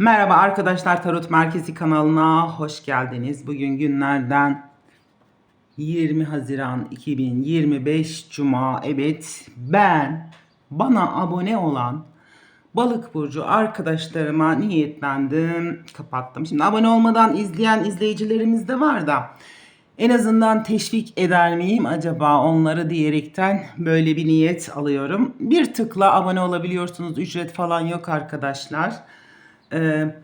Merhaba arkadaşlar Tarot Merkezi kanalına hoş geldiniz. Bugün günlerden 20 Haziran 2025 Cuma. Evet ben bana abone olan Balık burcu arkadaşlarıma niyetlendim, kapattım. Şimdi abone olmadan izleyen izleyicilerimiz de var da en azından teşvik eder miyim acaba onları diyerekten böyle bir niyet alıyorum. Bir tıkla abone olabiliyorsunuz. Ücret falan yok arkadaşlar. Ee,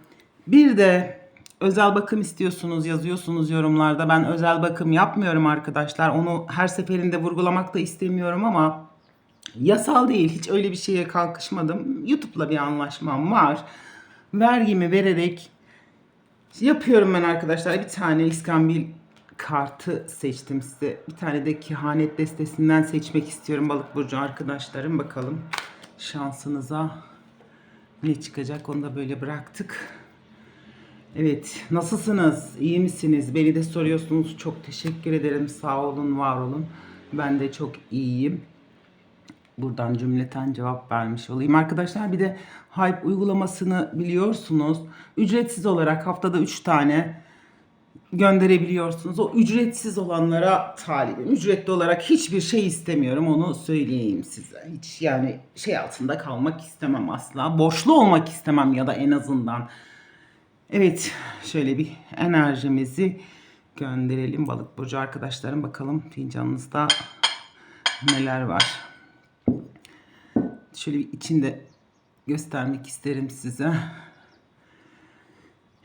bir de özel bakım istiyorsunuz yazıyorsunuz yorumlarda. Ben özel bakım yapmıyorum arkadaşlar. Onu her seferinde vurgulamak da istemiyorum ama yasal değil. Hiç öyle bir şeye kalkışmadım. YouTube'la bir anlaşmam var. Vergimi vererek yapıyorum ben arkadaşlar. Bir tane iskambil kartı seçtim size. Bir tane de kehanet destesinden seçmek istiyorum balık burcu arkadaşlarım. Bakalım şansınıza ne çıkacak onu da böyle bıraktık. Evet, nasılsınız? İyi misiniz? Beni de soruyorsunuz. Çok teşekkür ederim. Sağ olun, var olun. Ben de çok iyiyim. Buradan cümleten cevap vermiş olayım. Arkadaşlar bir de Hype uygulamasını biliyorsunuz. Ücretsiz olarak haftada 3 tane gönderebiliyorsunuz. O ücretsiz olanlara talibim. Ücretli olarak hiçbir şey istemiyorum onu söyleyeyim size. Hiç yani şey altında kalmak istemem asla. Borçlu olmak istemem ya da en azından. Evet şöyle bir enerjimizi gönderelim balık burcu arkadaşlarım. Bakalım fincanınızda neler var. Şöyle bir içinde göstermek isterim size.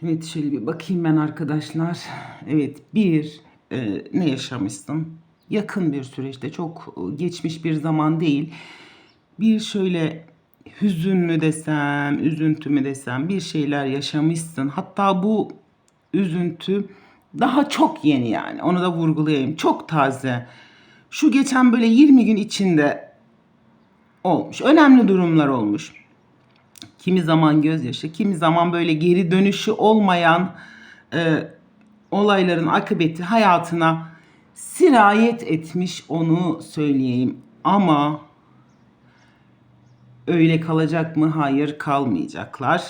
Evet şöyle bir bakayım ben arkadaşlar. Evet bir e, ne yaşamışsın? Yakın bir süreçte çok e, geçmiş bir zaman değil. Bir şöyle hüzünlü desem, üzüntü mü desem bir şeyler yaşamışsın. Hatta bu üzüntü daha çok yeni yani. Onu da vurgulayayım. Çok taze. Şu geçen böyle 20 gün içinde olmuş. Önemli durumlar olmuş. Kimi zaman gözyaşı, kimi zaman böyle geri dönüşü olmayan e, olayların akıbeti hayatına sirayet etmiş onu söyleyeyim. Ama öyle kalacak mı? Hayır kalmayacaklar.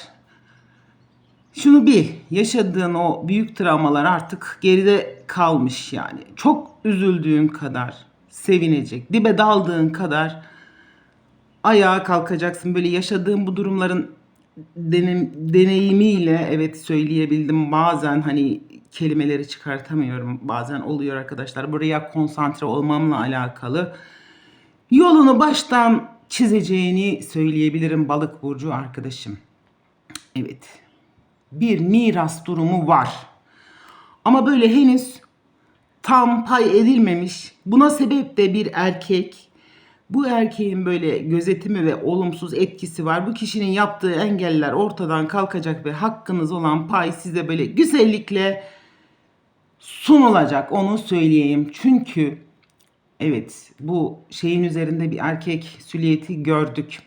Şunu bil, yaşadığın o büyük travmalar artık geride kalmış yani. Çok üzüldüğün kadar sevinecek, dibe daldığın kadar ayağa kalkacaksın. Böyle yaşadığım bu durumların denem, deneyimiyle evet söyleyebildim. Bazen hani kelimeleri çıkartamıyorum. Bazen oluyor arkadaşlar. Buraya konsantre olmamla alakalı. Yolunu baştan çizeceğini söyleyebilirim balık burcu arkadaşım. Evet. Bir miras durumu var. Ama böyle henüz tam pay edilmemiş. Buna sebep de bir erkek bu erkeğin böyle gözetimi ve olumsuz etkisi var. Bu kişinin yaptığı engeller ortadan kalkacak ve hakkınız olan pay size böyle güzellikle sunulacak. Onu söyleyeyim. Çünkü evet bu şeyin üzerinde bir erkek süliyeti gördük.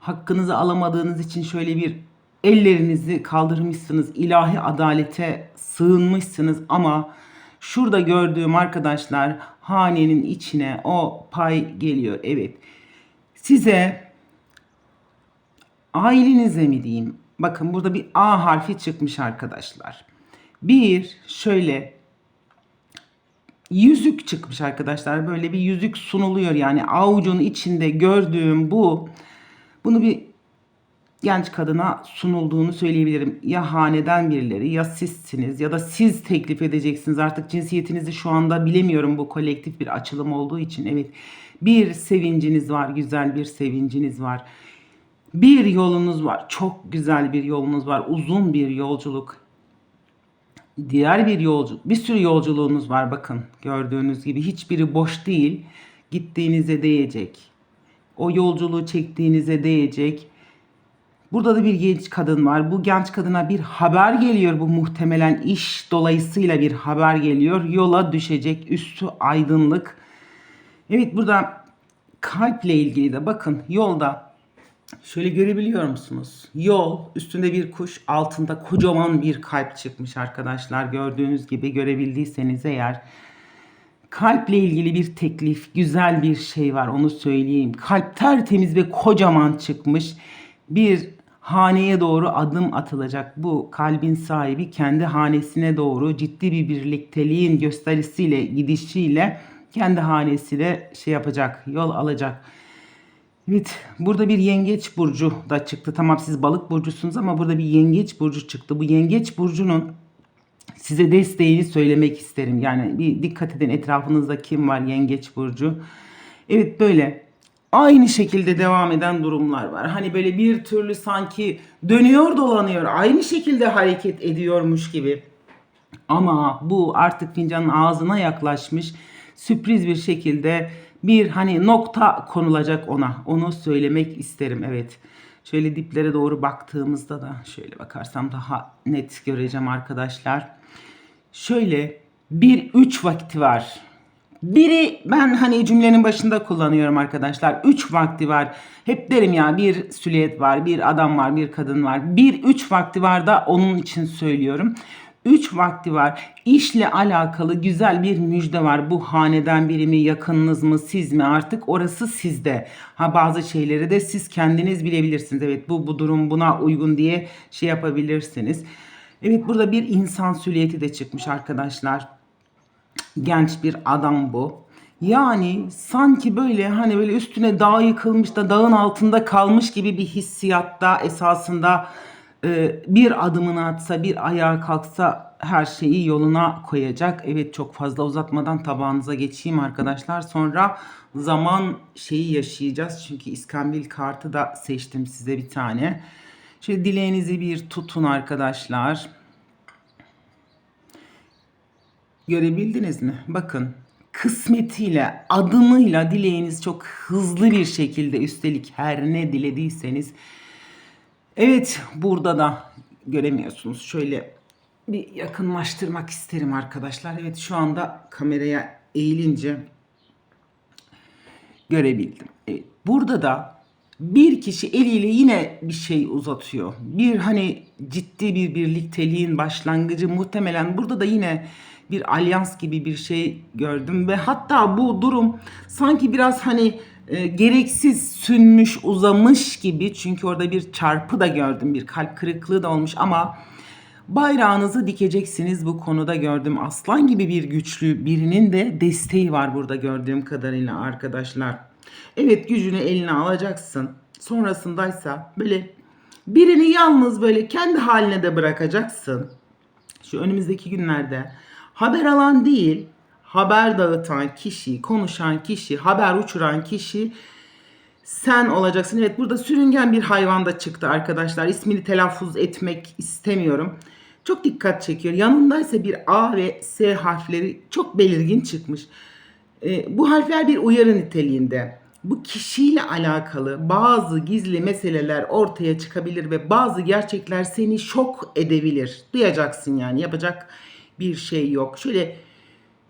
Hakkınızı alamadığınız için şöyle bir ellerinizi kaldırmışsınız. ilahi adalete sığınmışsınız ama Şurada gördüğüm arkadaşlar hanenin içine o pay geliyor. Evet. Size ailenize mi diyeyim? Bakın burada bir A harfi çıkmış arkadaşlar. Bir şöyle yüzük çıkmış arkadaşlar. Böyle bir yüzük sunuluyor. Yani avucun içinde gördüğüm bu. Bunu bir genç kadına sunulduğunu söyleyebilirim. Ya haneden birileri ya sizsiniz ya da siz teklif edeceksiniz. Artık cinsiyetinizi şu anda bilemiyorum bu kolektif bir açılım olduğu için. Evet bir sevinciniz var, güzel bir sevinciniz var. Bir yolunuz var, çok güzel bir yolunuz var, uzun bir yolculuk. Diğer bir yolculuk, bir sürü yolculuğunuz var bakın gördüğünüz gibi. Hiçbiri boş değil. Gittiğinize değecek. O yolculuğu çektiğinize değecek Burada da bir genç kadın var. Bu genç kadına bir haber geliyor. Bu muhtemelen iş dolayısıyla bir haber geliyor. Yola düşecek üstü aydınlık. Evet burada kalple ilgili de bakın yolda şöyle görebiliyor musunuz? Yol üstünde bir kuş altında kocaman bir kalp çıkmış arkadaşlar. Gördüğünüz gibi görebildiyseniz eğer kalple ilgili bir teklif, güzel bir şey var onu söyleyeyim. Kalp tertemiz ve kocaman çıkmış. Bir haneye doğru adım atılacak. Bu kalbin sahibi kendi hanesine doğru ciddi bir birlikteliğin gösterisiyle, gidişiyle kendi hanesine şey yapacak, yol alacak. Evet, burada bir yengeç burcu da çıktı. Tamam siz balık burcusunuz ama burada bir yengeç burcu çıktı. Bu yengeç burcunun size desteğini söylemek isterim. Yani bir dikkat edin etrafınızda kim var yengeç burcu. Evet böyle aynı şekilde devam eden durumlar var. Hani böyle bir türlü sanki dönüyor dolanıyor aynı şekilde hareket ediyormuş gibi. Ama bu artık fincanın ağzına yaklaşmış sürpriz bir şekilde bir hani nokta konulacak ona. Onu söylemek isterim evet. Şöyle diplere doğru baktığımızda da şöyle bakarsam daha net göreceğim arkadaşlar. Şöyle bir üç vakti var. Biri ben hani cümlenin başında kullanıyorum arkadaşlar. Üç vakti var. Hep derim ya bir süliyet var, bir adam var, bir kadın var. Bir üç vakti var da onun için söylüyorum. Üç vakti var. İşle alakalı güzel bir müjde var. Bu haneden biri mi, yakınınız mı, siz mi artık orası sizde. Ha bazı şeyleri de siz kendiniz bilebilirsiniz. Evet bu bu durum buna uygun diye şey yapabilirsiniz. Evet burada bir insan süliyeti de çıkmış arkadaşlar genç bir adam bu. Yani sanki böyle hani böyle üstüne dağ yıkılmış da dağın altında kalmış gibi bir hissiyatta esasında e, bir adımını atsa bir ayağa kalksa her şeyi yoluna koyacak. Evet çok fazla uzatmadan tabağınıza geçeyim arkadaşlar. Sonra zaman şeyi yaşayacağız. Çünkü İskambil kartı da seçtim size bir tane. Şöyle dileğinizi bir tutun arkadaşlar. Görebildiniz mi? Bakın kısmetiyle, adımıyla dileğiniz çok hızlı bir şekilde üstelik her ne dilediyseniz. Evet burada da göremiyorsunuz. Şöyle bir yakınlaştırmak isterim arkadaşlar. Evet şu anda kameraya eğilince görebildim. Evet, burada da bir kişi eliyle yine bir şey uzatıyor. Bir hani ciddi bir birlikteliğin başlangıcı muhtemelen burada da yine bir alyans gibi bir şey gördüm ve hatta bu durum sanki biraz hani e, gereksiz sünmüş, uzamış gibi çünkü orada bir çarpı da gördüm, bir kalp kırıklığı da olmuş ama bayrağınızı dikeceksiniz bu konuda gördüm. Aslan gibi bir güçlü birinin de desteği var burada gördüğüm kadarıyla arkadaşlar. Evet gücünü eline alacaksın. Sonrasındaysa böyle birini yalnız böyle kendi haline de bırakacaksın. Şu önümüzdeki günlerde haber alan değil, haber dağıtan kişi, konuşan kişi, haber uçuran kişi sen olacaksın. Evet burada sürüngen bir hayvan da çıktı arkadaşlar. İsmini telaffuz etmek istemiyorum. Çok dikkat çekiyor. Yanındaysa bir A ve S harfleri çok belirgin çıkmış. E, bu harfler bir uyarı niteliğinde. Bu kişiyle alakalı bazı gizli meseleler ortaya çıkabilir ve bazı gerçekler seni şok edebilir. Duyacaksın yani yapacak bir şey yok. Şöyle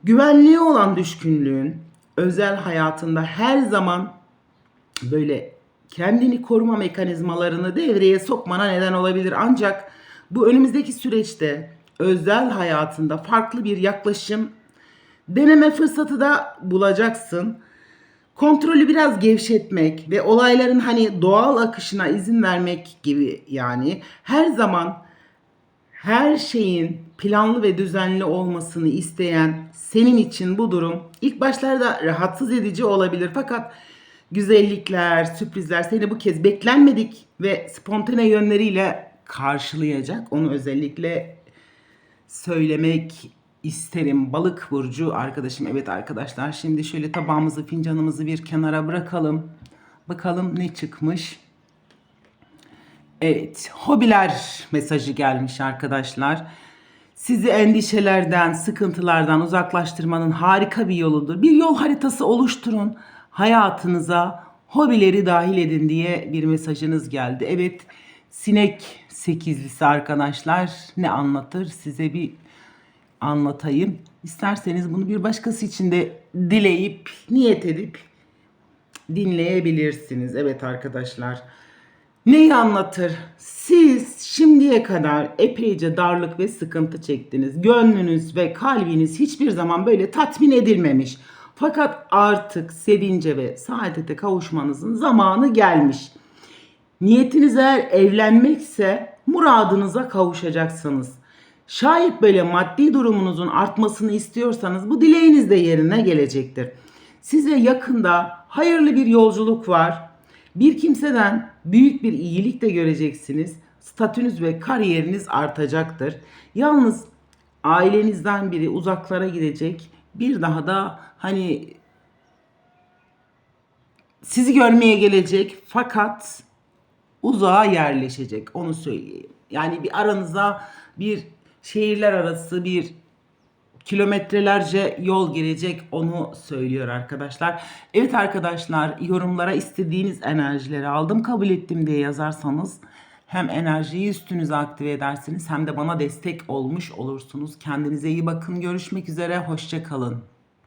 güvenliğe olan düşkünlüğün özel hayatında her zaman böyle kendini koruma mekanizmalarını devreye sokmana neden olabilir. Ancak bu önümüzdeki süreçte özel hayatında farklı bir yaklaşım deneme fırsatı da bulacaksın. Kontrolü biraz gevşetmek ve olayların hani doğal akışına izin vermek gibi yani her zaman her şeyin planlı ve düzenli olmasını isteyen senin için bu durum ilk başlarda rahatsız edici olabilir fakat güzellikler, sürprizler seni bu kez beklenmedik ve spontane yönleriyle karşılayacak. Onu özellikle söylemek isterim. Balık burcu arkadaşım. Evet arkadaşlar şimdi şöyle tabağımızı, fincanımızı bir kenara bırakalım. Bakalım ne çıkmış. Evet, hobiler mesajı gelmiş arkadaşlar. Sizi endişelerden, sıkıntılardan uzaklaştırmanın harika bir yoludur. Bir yol haritası oluşturun. Hayatınıza hobileri dahil edin diye bir mesajınız geldi. Evet, sinek sekizlisi arkadaşlar ne anlatır? Size bir anlatayım. İsterseniz bunu bir başkası için de dileyip, niyet edip dinleyebilirsiniz. Evet arkadaşlar. Neyi anlatır? Siz şimdiye kadar epeyce darlık ve sıkıntı çektiniz. Gönlünüz ve kalbiniz hiçbir zaman böyle tatmin edilmemiş. Fakat artık sevince ve saadete kavuşmanızın zamanı gelmiş. Niyetiniz eğer evlenmekse muradınıza kavuşacaksınız. Şayet böyle maddi durumunuzun artmasını istiyorsanız bu dileğiniz de yerine gelecektir. Size yakında hayırlı bir yolculuk var. Bir kimseden büyük bir iyilik de göreceksiniz. Statünüz ve kariyeriniz artacaktır. Yalnız ailenizden biri uzaklara gidecek. Bir daha da hani sizi görmeye gelecek fakat uzağa yerleşecek onu söyleyeyim. Yani bir aranıza bir şehirler arası bir kilometrelerce yol girecek onu söylüyor arkadaşlar. Evet arkadaşlar yorumlara istediğiniz enerjileri aldım kabul ettim diye yazarsanız hem enerjiyi üstünüze aktive edersiniz hem de bana destek olmuş olursunuz. Kendinize iyi bakın. Görüşmek üzere. Hoşça kalın.